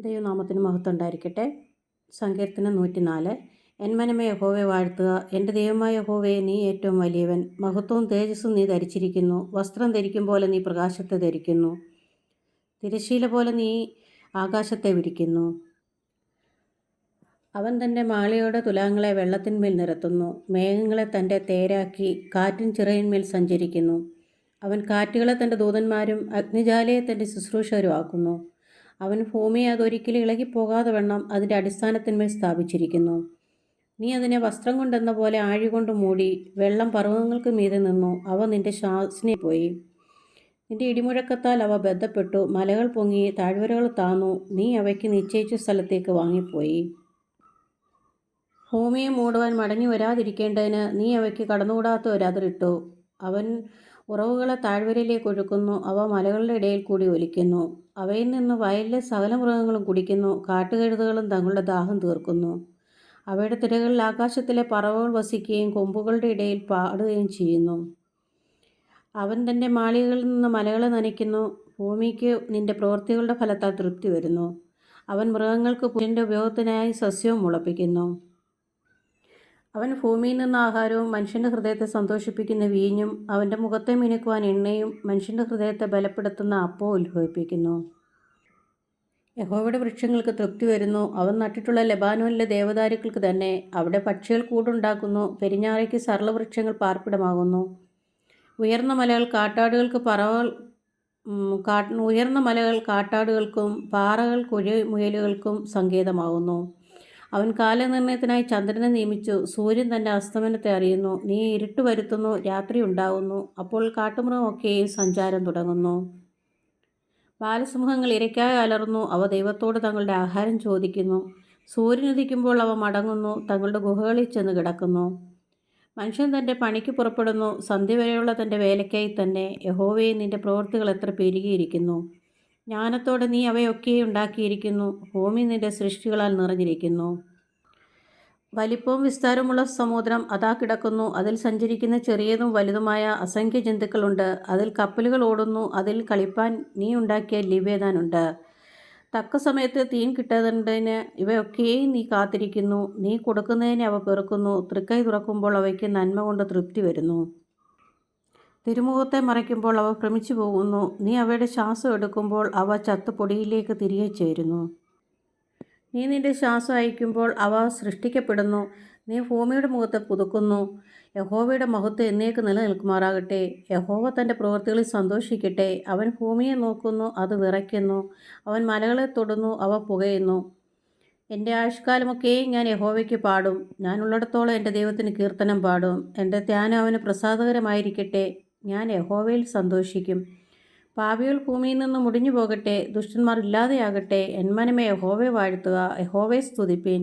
ദൈവനാമത്തിന് മഹത്വം ഉണ്ടായിരിക്കട്ടെ. സങ്കീർത്തനം നൂറ്റിനാല്. എന്മനമേ യഹോവെ വാഴ്ത്തുക. എന്റെ ദൈവമായ യഹോവയെ നീ ഏറ്റവും വലിയവൻ. മഹത്വവും തേജസ്സും നീ ധരിച്ചിരിക്കുന്നു. വസ്ത്രം ധരിക്കും പോലെ നീ പ്രകാശത്തെ ധരിക്കുന്നു. തിരശീല പോലെ നീ ആകാശത്തെ വിരിക്കുന്നു. അവൻ തന്റെ മാളിയുടെ തുലാങ്ങളെ വെള്ളത്തിന്മേൽ നിരത്തുന്നു. മേഘങ്ങളെ തന്റെ തേരാക്കി കാറ്റിൻ ചിറയിന്മേൽ സഞ്ചരിക്കുന്നു. അവൻ കാറ്റുകളെ തന്റെ ദൂതന്മാരും അഗ്നിജാലയെ തന്റെ ശുശ്രൂഷകരും ആക്കുന്നു. അവൻ ഭൂമിയെ അതൊരിക്കലും ഇളകിപ്പോകാതെ വണ്ണം അതിന്റെ അടിസ്ഥാനത്തിന്മേൽ സ്ഥാപിച്ചിരിക്കുന്നു. നീ അതിനെ വസ്ത്രം കൊണ്ടെന്ന പോലെ ആഴികൊണ്ട് മൂടി വെള്ളം പർവതങ്ങൾക്ക് മീതെ നിന്നു. അവ നിന്റെ ശ്വാസിനെ പോയി. നിന്റെ ഇടിമുഴക്കത്താൽ അവ ബന്ധപ്പെട്ടു. മലകൾ പൊങ്ങി താഴ്വരകൾ താന്നു. നീ അവയ്ക്ക് നിശ്ചയിച്ച സ്ഥലത്തേക്ക് വാങ്ങിപ്പോയി. ഭൂമിയെ മൂടുവാൻ മടങ്ങി വരാതിരിക്കേണ്ടതിന് നീ അവയ്ക്ക് കടന്നുകൂടാത്ത ഒരതിരിട്ടു അവൻ ഉറവുകളെ താഴ്വരയിലേക്ക് ഒഴുക്കുന്നു. അവ മലകളുടെ ഇടയിൽ കൂടി ഒലിക്കുന്നു. അവയിൽ നിന്ന് വയലിലെ സകല മൃഗങ്ങളും കുടിക്കുന്നു. കാട്ടുകഴുതകളും തങ്ങളുടെ ദാഹം തീർക്കുന്നു. അവയുടെ തിരകളിൽ ആകാശത്തിലെ പറവകൾ വസിക്കുകയും കൊമ്പുകളുടെ ഇടയിൽ പാടുകയും ചെയ്യുന്നു. അവൻ തന്റെ മാളികകളിൽ നിന്ന് മലകളെ നനയ്ക്കുന്നു. ഭൂമിക്ക് നിന്റെ പ്രവൃത്തികളുടെ ഫലത്താൽ തൃപ്തി വരുന്നു. അവൻ മൃഗങ്ങൾക്ക് പുല്ലിന്റെ ഉപയോഗത്തിനായി സസ്യവും മുളപ്പിക്കുന്നു. അവൻ ഭൂമിയിൽ നിന്ന് ആഹാരവും മനുഷ്യന്റെ ഹൃദയത്തെ സന്തോഷിപ്പിക്കുന്ന വീഞ്ഞും അവന്റെ മുഖത്തെ മിനുക്കുവാൻ എണ്ണയും മനുഷ്യന്റെ ഹൃദയത്തെ ബലപ്പെടുത്തുന്ന അപ്പവും ഉത്ഭവിപ്പിക്കുന്നു. യഹോവയുടെ വൃക്ഷങ്ങൾക്ക് തൃപ്തി വരുന്നു. അവൻ നട്ടിട്ടുള്ള ലബാനോനിലെ ദേവദാരുക്കൾക്ക് തന്നെ അവിടെ പക്ഷികൾ കൂടുണ്ടാക്കുന്നു. പെരിഞ്ഞാറയ്ക്ക് സർളവൃക്ഷങ്ങൾ പാർപ്പിടമാകുന്നു. ഉയർന്ന മലകൾ കാട്ടാടുകൾക്ക് പറവകൾ ഉയർന്ന മലകൾ കാട്ടാടുകൾക്കും പാറകൾ കുഴി മുയലുകൾക്കും സങ്കേതമാകുന്നു. അവൻ കാലനിർണയത്തിനായി ചന്ദ്രനെ നിയമിച്ചു. സൂര്യൻ തന്റെ അസ്തമനത്തെ അറിയുന്നു. നീ ഇരുട്ട് വരുത്തുന്നു രാത്രി ഉണ്ടാകുന്നു. അപ്പോൾ കാട്ടുമൃഗമൊക്കെയും സഞ്ചാരം തുടങ്ങുന്നു. ബാലസിംഹങ്ങൾ ഇരയ്ക്കായി അലർന്നു അവ ദൈവത്തോട് തങ്ങളുടെ ആഹാരം ചോദിക്കുന്നു. സൂര്യനുദിക്കുമ്പോൾ അവ മടങ്ങുന്നു. തങ്ങളുടെ ഗുഹകളിൽ ചെന്ന് കിടക്കുന്നു. മനുഷ്യൻ തന്റെ പണിക്ക് പുറപ്പെടുന്നു. സന്ധ്യ വരെയുള്ള തന്റെ വേലയ്ക്കായി തന്നെ യഹോവയെ നിന്റെ പ്രവൃത്തികൾ എത്ര പെരുകിയിരിക്കുന്നു. ജ്ഞാനത്തോടെ നീ അവയൊക്കെ ഉണ്ടാക്കിയിരിക്കുന്നു. ഭൂമി നിന്റെ സൃഷ്ടികളാൽ നിറഞ്ഞിരിക്കുന്നു. വലിപ്പവും വിസ്താരമുള്ള സമുദ്രം അതാ കിടക്കുന്നു. അതിൽ സഞ്ചരിക്കുന്ന ചെറിയതും വലുതുമായ അസംഖ്യ ജന്തുക്കളുണ്ട്. അതിൽ കപ്പലുകൾ ഓടുന്നു. അതിൽ കളിപ്പാൻ നീ ഉണ്ടാക്കിയ ലിവേദാനുണ്ട് തക്ക സമയത്ത് തീൻ കിട്ടുന്നതിന് ഇവയൊക്കെയും നീ കാത്തിരിക്കുന്നു. നീ കൊടുക്കുന്നതിനെ അവ പെറുക്കുന്നു. തൃക്കൈ തുറക്കുമ്പോൾ അവയ്ക്ക് നന്മ കൊണ്ട് തൃപ്തി വരുന്നു. തിരുമുഖത്തെ മറയ്ക്കുമ്പോൾ അവ ഭ്രമിച്ചു പോകുന്നു. നീ അവയുടെ ശ്വാസം എടുക്കുമ്പോൾ അവ ചത്തുപൊടിയിലേക്ക് തിരികെ ചേരുന്നു. നീ നിന്റെ ശ്വാസം അയക്കുമ്പോൾ അവ സൃഷ്ടിക്കപ്പെടുന്നു. നീ ഭൂമിയുടെ മുഖത്തെ പുതുക്കുന്നു. യഹോവയുടെ മഹത്വം എന്നേക്ക് നിലനിൽക്കുമാറാകട്ടെ. യഹോവ തന്റെ പ്രവൃത്തികളിൽ സന്തോഷിക്കട്ടെ. അവൻ ഭൂമിയെ നോക്കുന്നു അത് വിറയ്ക്കുന്നു. അവൻ മലകളെ തൊടുന്നു അവ പുകയുന്നു. എന്റെ ആയുഷ്കാലമൊക്കെയും ഞാൻ യഹോവയ്ക്ക് പാടും. ഞാനുള്ളിടത്തോളം എന്റെ ദൈവത്തിന് കീർത്തനം പാടും. എന്റെ ധ്യാനം അവന് പ്രസാദകരമായിരിക്കട്ടെ. ഞാൻ യഹോവയിൽ സന്തോഷിക്കും. പാപികൾ ഭൂമിയിൽ നിന്ന് മുടിഞ്ഞു പോകട്ടെ ദുഷ്ടന്മാർ ഇല്ലാതെയാകട്ടെ എന്മനമേ യഹോവയെ വാഴ്ത്തുക യഹോവയെ സ്തുതിപ്പീൻ.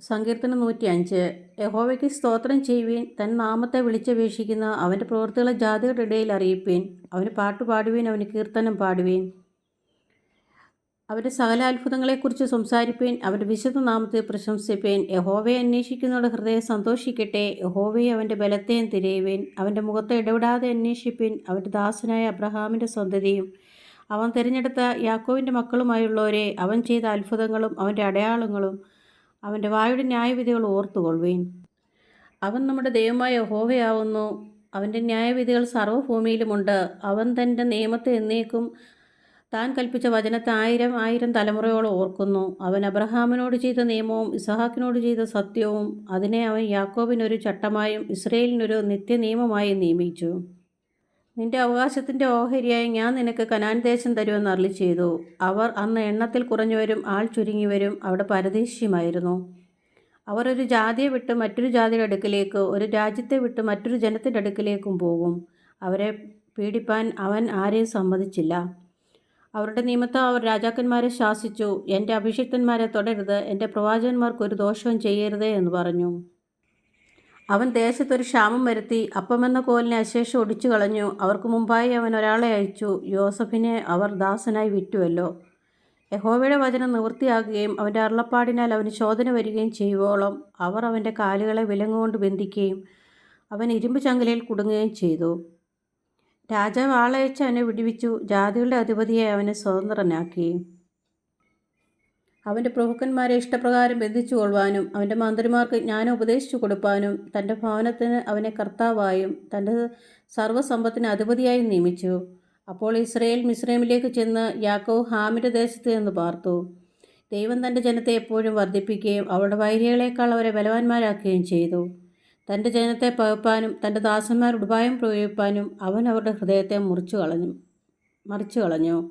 സങ്കീർത്തനം നൂറ്റി അഞ്ച് യഹോവയ്ക്ക് സ്തോത്രം ചെയ്യുവീൻ തൻ നാമത്തെ വിളിച്ചപേക്ഷിക്കുന്ന അവന്റെ പ്രവൃത്തികളെ ജാതികളുടെ ഇടയിൽ അറിയിപ്പീൻ. അവന് പാട്ടുപാടുവീൻ അവന് കീർത്തനം പാടുവീൻ. അവരുടെ സകല അത്ഭുതങ്ങളെക്കുറിച്ച് സംസാരിപ്പേൻ അവരുടെ വിശുദ്ധ നാമത്തെ പ്രശംസിപ്പേൻ. യഹോവയെ അന്വേഷിക്കുന്നവരുടെ ഹൃദയം സന്തോഷിക്കട്ടെ. യഹോവയെ അവന്റെ ബലത്തെയും തിരയുവേൻ. അവന്റെ മുഖത്തെ ഇടപെടാതെ അന്വേഷിപ്പേൻ. അവന്റെ ദാസനായ അബ്രഹാമിന്റെ സ്വന്തതയും അവൻ തിരഞ്ഞെടുത്ത യാക്കോവിന്റെ മക്കളുമായുള്ളവരെ അവൻ ചെയ്ത അത്ഭുതങ്ങളും അവന്റെ അടയാളങ്ങളും അവന്റെ വായുടെ ന്യായവിധികൾ ഓർത്തുകൊള്ളുവേൻ. അവൻ നമ്മുടെ ദൈവമായ യഹോവയാവുന്നു. അവന്റെ ന്യായവിധികൾ സർവഭൂമിയിലുമുണ്ട്. അവൻ തന്റെ നിയമത്തെ എന്നേക്കും താൻ കൽപ്പിച്ച വചനത്തെ ആയിരം ആയിരം തലമുറയോളം ഓർക്കുന്നു. അവൻ അബ്രഹാമിനോട് ചെയ്ത നിയമവും ഇസഹാക്കിനോട് ചെയ്ത സത്യവും അതിനെ അവൻ യാക്കോബിനൊരു ചട്ടമായും ഇസ്രയേലിനൊരു നിത്യനിയമമായും നിയമിച്ചു. നിന്റെ അവകാശത്തിന്റെ ഓഹരിയായി ഞാൻ നിനക്ക് കനാൻ ദേശം തരുമെന്ന് അരളി ചെയ്തു അവർ അന്ന് എണ്ണത്തിൽ കുറഞ്ഞവരും ആൾ ചുരുങ്ങിവരും അവിടെ പരദേശിയുമായിരുന്നു. അവർ ഒരു ജാതിയെ വിട്ട് മറ്റൊരു ജാതിയുടെ അടുക്കിലേക്ക് ഒരു രാജ്യത്തെ വിട്ട് മറ്റൊരു ജനത്തിന്റെ അടുക്കിലേക്കും പോകും. അവരെ പീഡിപ്പാൻ അവൻ ആരെയും സമ്മതിച്ചില്ല. അവരുടെ നിമിത്തം അവർ രാജാക്കന്മാരെ ശാസിച്ചു. എന്റെ അഭിഷിക്തന്മാരെ തുടരുത്. എന്റെ പ്രവാചകന്മാർക്ക് ഒരു ദോഷവും ചെയ്യരുതേ എന്ന് പറഞ്ഞു. അവൻ ദേശത്തൊരു ക്ഷാമം വരുത്തി. അപ്പമെന്ന കോലിനെ അശേഷം ഒടിച്ചു കളഞ്ഞു. അവർക്ക് മുമ്പായി അവൻ ഒരാളെ അയച്ചു. യോസഫിനെ അവർ ദാസനായി വിറ്റുവല്ലോ. യഹോവയുടെ വചനം നിവൃത്തിയാകുകയും അവന്റെ അരുളപ്പാടിനാൽ അവന് ശോധന വരികയും ചെയ്യുവോളം അവർ അവന്റെ കാലുകളെ വിലങ്ങുകൊണ്ട് ബന്ധിക്കുകയും അവൻ ഇരുമ്പ് ചങ്ങലയിൽ കുടുങ്ങുകയും ചെയ്തു. രാജാവ് ആളയച്ച് അവനെ വിടുവിച്ചു. ജാതികളുടെ അധിപതിയെ അവനെ സ്വതന്ത്രനാക്കി. അവന്റെ പ്രഭുക്കന്മാരെ ഇഷ്ടപ്രകാരം ബന്ധിച്ചു കൊള്ളുവാനും അവന്റെ മന്ത്രിമാർക്ക് ജ്ഞാനം ഉപദേശിച്ചു കൊടുപ്പാനും തന്റെ ഭവനത്തിന് അവനെ കർത്താവായും തന്റെ സർവസമ്പത്തിന് അധിപതിയായും നിയമിച്ചു. അപ്പോൾ ഇസ്രയേൽ മിസ്രൈമിലേക്ക് ചെന്ന് യാക്കോവ് ഹാമിന്റെ ദേശത്ത് നിന്ന് പാർത്തു. ദൈവം തന്റെ ജനത്തെ എപ്പോഴും വർദ്ധിപ്പിക്കുകയും അവളുടെ വൈരികളെക്കാൾ അവരെ ബലവാന്മാരാക്കുകയും ചെയ്തു. തന്റെ ജനത്തെ പകപ്പാനും തന്റെ ദാസന്മാർ ഉപായം പ്രയോഗിപ്പാനും അവൻ അവരുടെ ഹൃദയത്തെ മുറിച്ചു കളഞ്ഞു മറിച്ചു കളഞ്ഞു.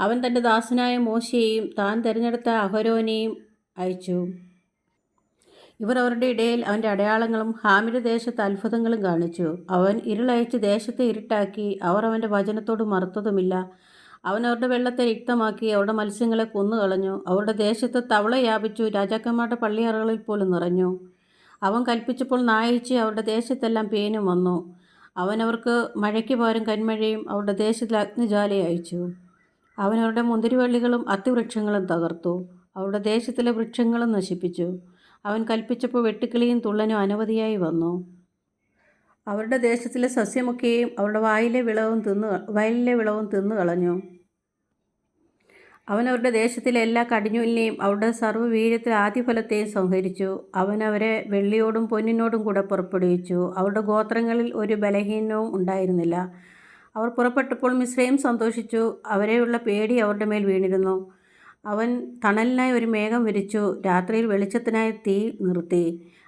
അവൻ തന്റെ ദാസനായ മോശയെയും താൻ തിരഞ്ഞെടുത്ത അഹരോനെയും അയച്ചു. ഇവർ അവരുടെ ഇടയിൽ അവന്റെ അടയാളങ്ങളും ഹാമിയുടെ ദേശത്ത് അത്ഭുതങ്ങളും കാണിച്ചു. അവൻ ഇരുളയച്ച് ദേശത്തെ ഇരുട്ടാക്കി അവർ അവന്റെ വചനത്തോട് മറുത്തതുമില്ല. അവൻ അവരുടെ വെള്ളത്തെ രിക്തമാക്കി അവരുടെ മത്സ്യങ്ങളെ കൊന്നുകളഞ്ഞു. അവരുടെ ദേശത്ത് തവള വ്യാപിച്ചു രാജാക്കന്മാരുടെ പള്ളിയറകളിൽ പോലും നിറഞ്ഞു. അവൻ കൽപ്പിച്ചപ്പോൾ നായിച്ച് അവരുടെ ദേശത്തെല്ലാം പേനും വന്നു. അവൻ അവർക്ക് മഴയ്ക്ക് പോരും കന്മഴയും അവരുടെ ദേശത്തിൽ അഗ്നിജാലയെ അയച്ചു. അവൻ അവരുടെ മുന്തിരിവള്ളികളും അത്തിവൃക്ഷങ്ങളും തകർത്തു. അവരുടെ ദേശത്തിലെ വൃക്ഷങ്ങളും നശിപ്പിച്ചു. അവൻ കൽപ്പിച്ചപ്പോൾ വെട്ടുക്കിളിയും തുള്ളനും അനവധിയായി വന്നു. അവരുടെ ദേശത്തിലെ സസ്യമൊക്കെയും അവരുടെ വായിലെ വിളവും തിന്നു വയലിലെ വിളവും തിന്നു കളഞ്ഞു. അവൻ അവരുടെ ദേശത്തിലെ എല്ലാ കടിഞ്ഞൂലിനെയും അവരുടെ സർവവീര്യത്തിൽ ആദ്യഫലത്തെയും സംഹരിച്ചു. അവൻ അവരെ വെള്ളിയോടും പൊന്നിനോടും കൂടെ പുറപ്പെടുവിച്ചു. അവരുടെ ഗോത്രങ്ങളിൽ ഒരു ബലഹീനവും ഉണ്ടായിരുന്നില്ല. അവർ പുറപ്പെട്ടപ്പോൾ മിശ്രയും സന്തോഷിച്ചു. അവരെയുള്ള പേടി അവരുടെ മേൽ വീണിരുന്നു. അവൻ തണലിനായി ഒരു മേഘം വിരിച്ചു. രാത്രിയിൽ വെളിച്ചത്തിനായി തീ നിർത്തി.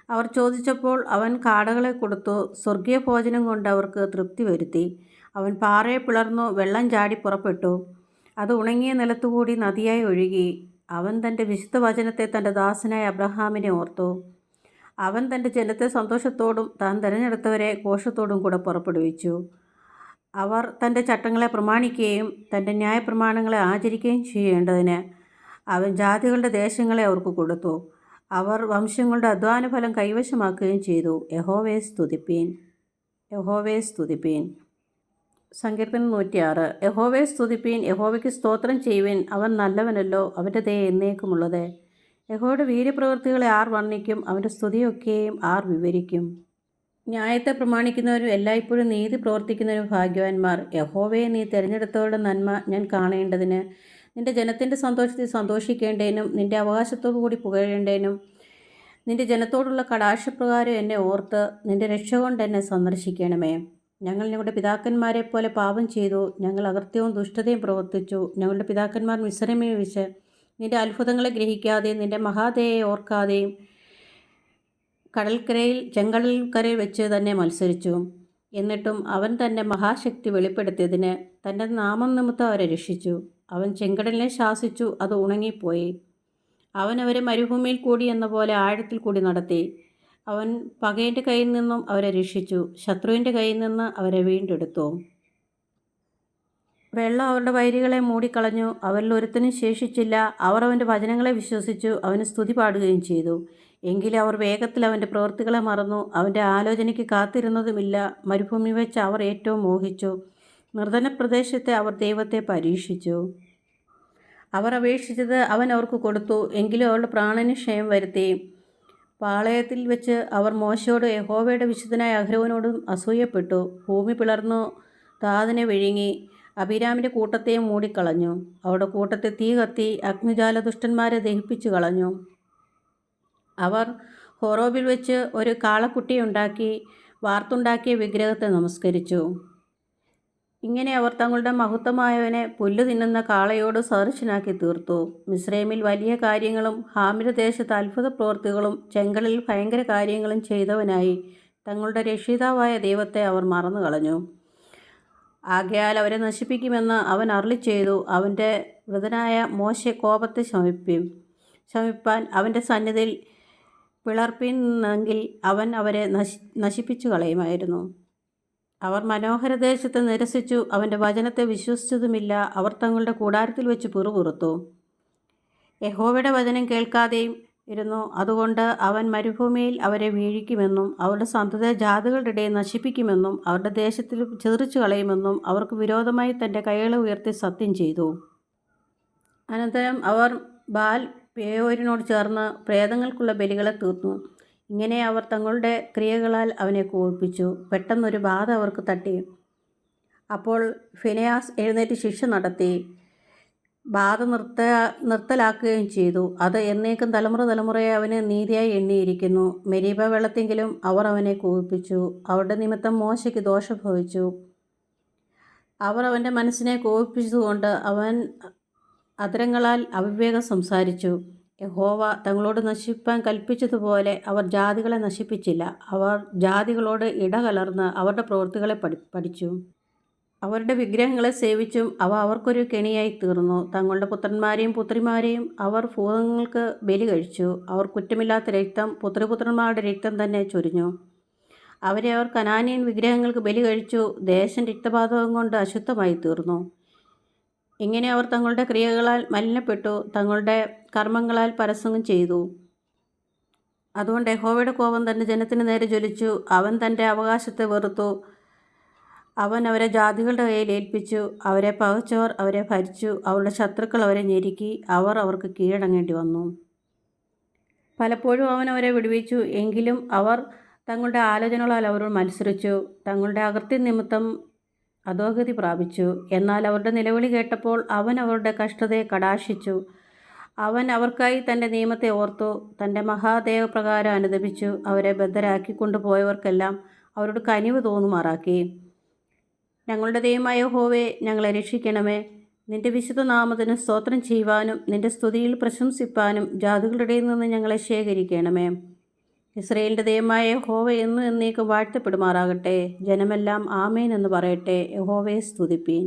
അവർ ചോദിച്ചപ്പോൾ അവൻ കാടകളെ കൊടുത്തു. സ്വർഗീയ ഭോജനം കൊണ്ട് അവർക്ക് തൃപ്തി വരുത്തി. അവൻ പാറയെ പിളർന്നു വെള്ളം ചാടി പുറപ്പെട്ടു. അത് ഉണങ്ങിയ നിലത്തുകൂടി നദിയായി ഒഴുകി. അവൻ തന്റെ വിശുദ്ധ വചനത്തെ തന്റെ ദാസനായ അബ്രഹാമിനെ ഓർത്തു. അവൻ തന്റെ ജനത്തെ സന്തോഷത്തോടും താൻ തിരഞ്ഞെടുത്തവരെ കോശത്തോടും കൂടെ പുറപ്പെടുവിച്ചു. അവർ തന്റെ ചട്ടങ്ങളെ പ്രമാണിക്കുകയും തന്റെ ന്യായപ്രമാണങ്ങളെ ആചരിക്കുകയും ചെയ്യേണ്ടതിന് അവൻ ജാതികളുടെ ദേശങ്ങളെ അവർക്ക് കൊടുത്തു. അവർ വംശങ്ങളുടെ അധ്വാനഫലം കൈവശമാക്കുകയും ചെയ്തു. യഹോവയെ സ്തുതിപ്പീൻ. യഹോവയെ സ്തുതിപ്പീൻ. സങ്കീർത്തനം നൂറ്റിയാറ്. യഹോവയെ സ്തുതിപ്പീൻ യഹോവയ്ക്ക് സ്തോത്രം ചെയ്യുവിൻ. അവൻ നല്ലവനല്ലോ അവന്റെ ദയ എന്നേക്കുമുള്ളത്. യഹോയുടെ വീര്യപ്രവൃത്തികളെ ആർ വർണിക്കും അവന്റെ സ്തുതിയൊക്കെയും ആർ വിവരിക്കും. ന്യായത്തെ പ്രമാണിക്കുന്നവരും എല്ലായ്പ്പോഴും നീതി പ്രവർത്തിക്കുന്നവരും ഭാഗ്യവാന്മാർ. യഹോവയെ നീ തിരഞ്ഞെടുത്തവരുടെ നന്മ ഞാൻ കാണേണ്ടതിന്. നിന്റെ ജനത്തിന്റെ സന്തോഷത്തിൽ സന്തോഷിക്കേണ്ടതിനും നിന്റെ അവകാശത്തോടു കൂടി പുകഴേണ്ടതിനും നിന്റെ ജനത്തോടുള്ള കടാശപ്രകാരം എന്നെ ഓർത്ത് നിന്റെ രക്ഷ കൊണ്ട് എന്നെ സന്ദർശിക്കണമേ. ഞങ്ങൾ ഞങ്ങളുടെ പിതാക്കന്മാരെ പോലെ പാപം ചെയ്തു. ഞങ്ങൾ അകൃത്യവും ദുഷ്ടതയും പ്രവർത്തിച്ചു. ഞങ്ങളുടെ പിതാക്കന്മാർ മിശ്രമേ വെച്ച് നിന്റെ അത്ഭുതങ്ങളെ ഗ്രഹിക്കാതെയും നിന്റെ മഹാദേയെ ഓർക്കാതെയും കടൽക്കരയിൽ ചെങ്കടൽക്കരയിൽ വെച്ച് തന്നെ മത്സരിച്ചു. എന്നിട്ടും അവൻ തന്റെ മഹാശക്തി വെളിപ്പെടുത്തിയതിന് തന്റെ നാമം നിമിത്തം അവരെ രക്ഷിച്ചു. അവൻ ചെങ്കടലിനെ ശാസിച്ചു അത് ഉണങ്ങിപ്പോയി. അവൻ അവരെ മരുഭൂമിയിൽ കൂടി എന്ന പോലെ ആഴത്തിൽ കൂടി നടത്തി. അവൻ പകയന്റെ കയ്യിൽ നിന്നും അവരെ രക്ഷിച്ചു. ശത്രുവിന്റെ കയ്യിൽ നിന്ന് അവരെ വീണ്ടെടുത്തു. വെള്ളം അവരുടെ വൈരികളെ മൂടിക്കളഞ്ഞു. അവരിൽ ഒരുത്തിനും ശേഷിച്ചില്ല. അവർ അവന്റെ വചനങ്ങളെ വിശ്വസിച്ചു. അവന് സ്തുതി പാടുകയും ചെയ്തു. എങ്കിലും അവർ വേഗത്തിൽ അവന്റെ പ്രവൃത്തികളെ മറന്നു. അവന്റെ ആലോചനയ്ക്ക് കാത്തിരുന്നതുമില്ല. മരുഭൂമി വെച്ച് അവർ ഏറ്റവും മോഹിച്ചു. നിർധന പ്രദേശത്തെ അവർ ദൈവത്തെ പരീക്ഷിച്ചു. അവർ അപേക്ഷിച്ചത് അവൻ അവർക്ക് കൊടുത്തു. എങ്കിലും അവളുടെ പ്രാണന് ക്ഷയം വരുത്തി. പാളയത്തിൽ വെച്ച് അവർ മോശയോട് യഹോവയുടെ വിശുദ്ധനായ അഹ്രോവിനോടും അസൂയപ്പെട്ടു. ഭൂമി പിളർന്നു. താതിനെ വിഴുങ്ങി. അഭിരാമിന്റെ കൂട്ടത്തെയും മൂടിക്കളഞ്ഞു. അവിടെ കൂട്ടത്തെ തീ കത്തി അഗ്നിജാല ദുഷ്ടന്മാരെ ദഹിപ്പിച്ചു കളഞ്ഞു. അവർ ഹൊറോബിൽ വെച്ച് ഒരു കാളക്കുട്ടിയുണ്ടാക്കി വാർത്തുണ്ടാക്കിയ വിഗ്രഹത്തെ നമസ്കരിച്ചു. ഇങ്ങനെ അവർ തങ്ങളുടെ മഹത്വമായവനെ പുല്ല് തിന്നുന്ന കാളയോട് സദൃശനാക്കി തീർത്തു. മിസ്രൈമിൽ വലിയ കാര്യങ്ങളും ഹാമിരദേശത്ത് അത്ഭുത പ്രവൃത്തികളും ചെങ്കലിൽ ഭയങ്കര കാര്യങ്ങളും ചെയ്തവനായി തങ്ങളുടെ രക്ഷിതാവായ ദൈവത്തെ അവർ മറന്നു കളഞ്ഞു. ആകയാൽ അവരെ നശിപ്പിക്കുമെന്ന് അവൻ അരളി ചെയ്തു. അവന്റെ വൃതനായ മോശ കോപത്തെ ശമിപ്പിക്കും ശമിപ്പാൻ അവന്റെ സന്നിധിയിൽ പിളർപ്പിന്നെങ്കിൽ അവൻ അവരെ നശി നശിപ്പിച്ചു കളയുമായിരുന്നു. അവർ മനോഹരദേശത്ത് നിരസിച്ചു അവന്റെ വചനത്തെ വിശ്വസിച്ചതുമില്ല അവർ തങ്ങളുടെ കൂടാരത്തിൽ വെച്ച് പിറുപുറത്തു. യഹോവയുടെ വചനം കേൾക്കാതെയും ഇരുന്നു. അതുകൊണ്ട് അവൻ മരുഭൂമിയിൽ അവരെ വീഴിക്കുമെന്നും അവരുടെ സന്തത ജാതികളുടെ ഇടയിൽ നശിപ്പിക്കുമെന്നും അവരുടെ ദേശത്തിൽ ചെറിച്ചു കളയുമെന്നും അവർക്ക് വിരോധമായി തന്റെ കൈകളെ ഉയർത്തി സത്യം ചെയ്തു. അനന്തരം അവർ ബാൽ പേയോരിനോട് ചേർന്ന് പ്രേതങ്ങൾക്കുള്ള ബലികളെ തീർന്നു ഇങ്ങനെ അവർ തങ്ങളുടെ ക്രിയകളാൽ അവനെ കോപിപ്പിച്ചു. പെട്ടെന്നൊരു ബാധ അവർക്ക് തട്ടി. അപ്പോൾ ഫിനയാസ് എഴുന്നേറ്റ് ശിക്ഷ നടത്തി. ബാധ നിർത്ത നിർത്തലാക്കുകയും ചെയ്തു. അത് എന്നേക്കും തലമുറ തലമുറയെ അവന് നീതിയായി എണ്ണിയിരിക്കുന്നു. മെരീബ വെള്ളത്തെങ്കിലും അവർ അവനെ കോപിപ്പിച്ചു. അവരുടെ നിമിത്തം മോശയ്ക്ക് ദോഷം ഭവിച്ചു അവർ അവന്റെ മനസ്സിനെ കോപിപ്പിച്ചതുകൊണ്ട് അവൻ അതിരങ്ങളാൽ അവിവേകം സംസാരിച്ചു. യഹോവ തങ്ങളോട് നശിപ്പാൻ കൽപ്പിച്ചതുപോലെ അവർ ജാതികളെ നശിപ്പിച്ചില്ല. അവർ ജാതികളോട് ഇടകലർന്ന് അവരുടെ പ്രവൃത്തികളെ പഠി പഠിച്ചു. അവരുടെ വിഗ്രഹങ്ങളെ സേവിച്ചും അവ അവർക്കൊരു കെണിയായി തീർന്നു. തങ്ങളുടെ പുത്രന്മാരെയും പുത്രിമാരെയും അവർ ഭൂതങ്ങൾക്ക് ബലി കഴിച്ചു. അവർ കുറ്റമില്ലാത്ത രക്തം പുത്രപുത്രന്മാരുടെ രക്തം തന്നെ ചൊരിഞ്ഞു. അവരെ അവർ കനാനിയൻ വിഗ്രഹങ്ങൾക്ക് ബലി കഴിച്ചു. ദേശം രക്തപാതകം കൊണ്ട് അശുദ്ധമായി തീർന്നു. ഇങ്ങനെ അവർ തങ്ങളുടെ ക്രിയകളാൽ മലിനപ്പെട്ടു തങ്ങളുടെ കർമ്മങ്ങളാൽ പരസംഗം ചെയ്തു. അതുകൊണ്ട് യഹോവയുടെ കോപം തന്റെ ജനത്തിന് നേരെ ജ്വലിച്ചു. അവൻ തന്റെ അവകാശത്തെ വെറുത്തു. അവൻ അവരെ ജാതികളുടെ കയ്യിൽ ഏൽപ്പിച്ചു. അവരെ പകച്ചവർ അവരെ ഭരിച്ചു. അവരുടെ ശത്രുക്കൾ അവരെ ഞെരുക്കി. അവർ അവർക്ക് കീഴടങ്ങേണ്ടി വന്നു. പലപ്പോഴും അവൻ അവരെ വിടുവിച്ചു. എങ്കിലും അവർ തങ്ങളുടെ ആലോചനകളാൽ അവരോട് മത്സരിച്ചു. തങ്ങളുടെ അകൃത്യ നിമിത്തം അധോഗതി പ്രാപിച്ചു. എന്നാൽ അവരുടെ നിലവിളി കേട്ടപ്പോൾ അവൻ അവരുടെ കഷ്ടതയെ കടാശിച്ചു. അവൻ അവർക്കായി തന്റെ നിയമത്തെ ഓർത്തു. തന്റെ മഹാദേവപ്രകാരം അനുദപിച്ചു. അവരെ ബദ്ധരാക്കി കൊണ്ടുപോയവർക്കെല്ലാം അവരോട് കനിവ് തോന്നുമാറാക്കി. ഞങ്ങളുടെ ദൈവമായ ഹോവേ ഞങ്ങളെ രക്ഷിക്കണമേ. നിന്റെ വിശുദ്ധ നാമത്തിന് സ്തോത്രം ചെയ്യുവാനും നിന്റെ സ്തുതിയിൽ പ്രശംസിപ്പാനും ജാതികളുടെ നിന്ന് ഞങ്ങളെ ശേഖരിക്കണമേ. ഇസ്രയേലിന്റെ ദൈവമായ യഹോവ എന്ന് എന്നേക്ക് വാഴ്ത്തപ്പെടുമാറാകട്ടെ. ജനമെല്ലാം ആമേൻ എന്ന് പറയട്ടെ. യഹോവയെ സ്തുതിപ്പീൻ.